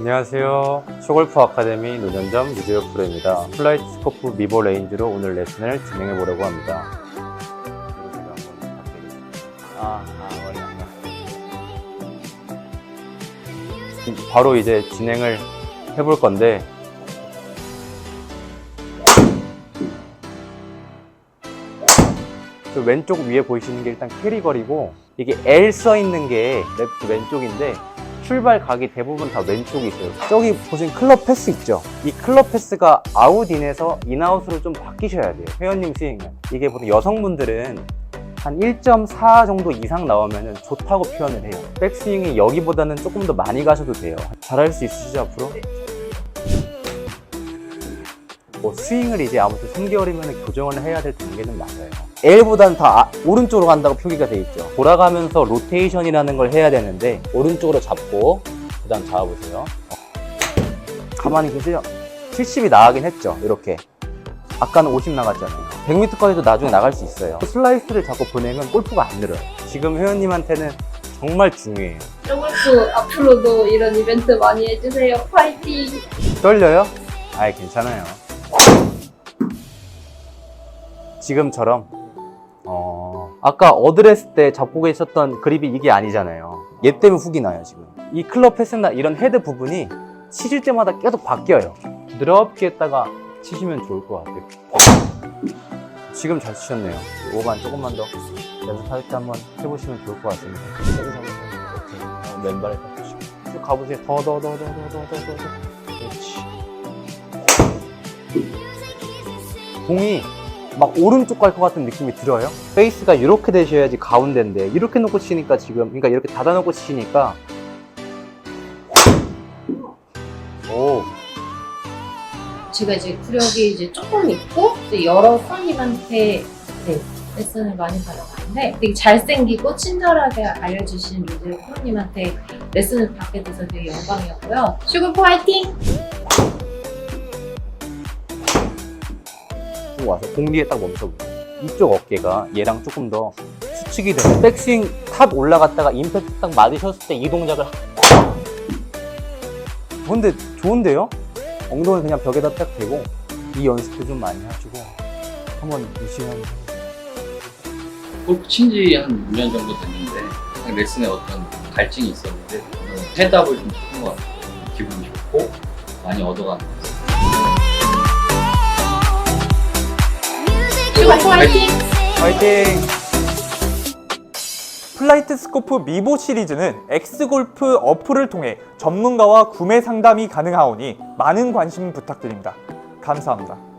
안녕하세요. 쇼골프 아카데미 노년점 유재혁 프로입니다. 플라이트 스코프 미보 레인지로 오늘 레슨을 진행해 보려고 합니다. 아, 아, 원래 안 나. 바로 이제 진행을 해볼 건데 그 왼쪽 위에 보이시는 게 일단 캐리걸이고 이게 L 써 있는 게 레프트 왼쪽인데 출발 각이 대부분 다 왼쪽이 있어요. 저기 보시면 클럽 패스 있죠? 이 클럽 패스가 아웃인에서 인아웃으로 좀 바뀌셔야 돼요. 회원님 스윙은. 이게 보통 여성분들은 한 1.4 정도 이상 나오면 좋다고 표현을 해요. 백스윙이 여기보다는 조금 더 많이 가셔도 돼요. 잘할 수 있으시죠, 앞으로? 뭐 스윙을 이제 아무튼 3개월이면 교정을 해야 될 단계는 맞아요. L보다는 다 아- 오른쪽으로 간다고 표기가 돼 있죠. 돌아가면서 로테이션이라는 걸 해야 되는데 오른쪽으로 잡고 그다음 잡아보세요. 가만히 계세요. 70이 나가긴 했죠. 이렇게. 아까는 50 나갔잖아요. 100m까지도 나중에 나갈 수 있어요. 슬라이스를 자꾸 보내면 골프가 안 늘어요. 지금 회원님한테는 정말 중요해요. 쇼골프 앞으로도 이런 이벤트 많이 해주세요. 파이팅! 떨려요? 아예 괜찮아요. 지금처럼 어 아까 어드레스 때 잡고 계셨던 그립이 이게 아니잖아요. 얘 때문에 훅이 나요 지금. 이 클럽 패스나 이런 헤드 부분이 치실 때마다 계속 바뀌어요. 부드럽게 했다가 치시면 좋을 것 같아요. 지금 잘 치셨네요. 5반 조금만 더 연습할 때 한번 해보시면 좋을 것 같습니다. 어, 왼발에 딱 주시고 쭉 가보세요. 더 더 더 더 더 더 더더 더. 그렇지. 공이 막 오른쪽 갈 것 같은 느낌이 들어요. 페이스가 이렇게 되셔야지 가운데인데 이렇게 놓고 치니까 지금 그러니까 이렇게 닫아 놓고 치니까 오 제가 이제 구력이 이제 조금 있고 또 여러 손님한테 네, 레슨을 많이 받아봤는데 되게 잘생기고 친절하게 알려주신 요즘 프로님한테 레슨을 받게 돼서 되게 영광이었고요. 슈골프 화이팅! 쭉 와서 공 뒤에 딱 멈춰보세요. 이쪽 어깨가 얘랑 조금 더 수축이 되면 백스윙 탑 올라갔다가 임팩트 딱 맞으셨을 때 이 동작을 근데 좋은데요? 엉덩이 그냥 벽에다 딱 대고 이 연습도 좀 많이 하시고 한번 유시하면 골프 친지 한 6년 정도 됐는데 항상 레슨에 어떤 갈증이 있었는데 해답을 좀 찾은 것 같아요. 기분이 좋고 많이 얻어가는 것. 화이팅! 화이팅! 플라이트 스코프 미보 시리즈는 엑스골프 어플을 통해 전문가와 구매 상담이 가능하오니 많은 관심 부탁드립니다. 감사합니다.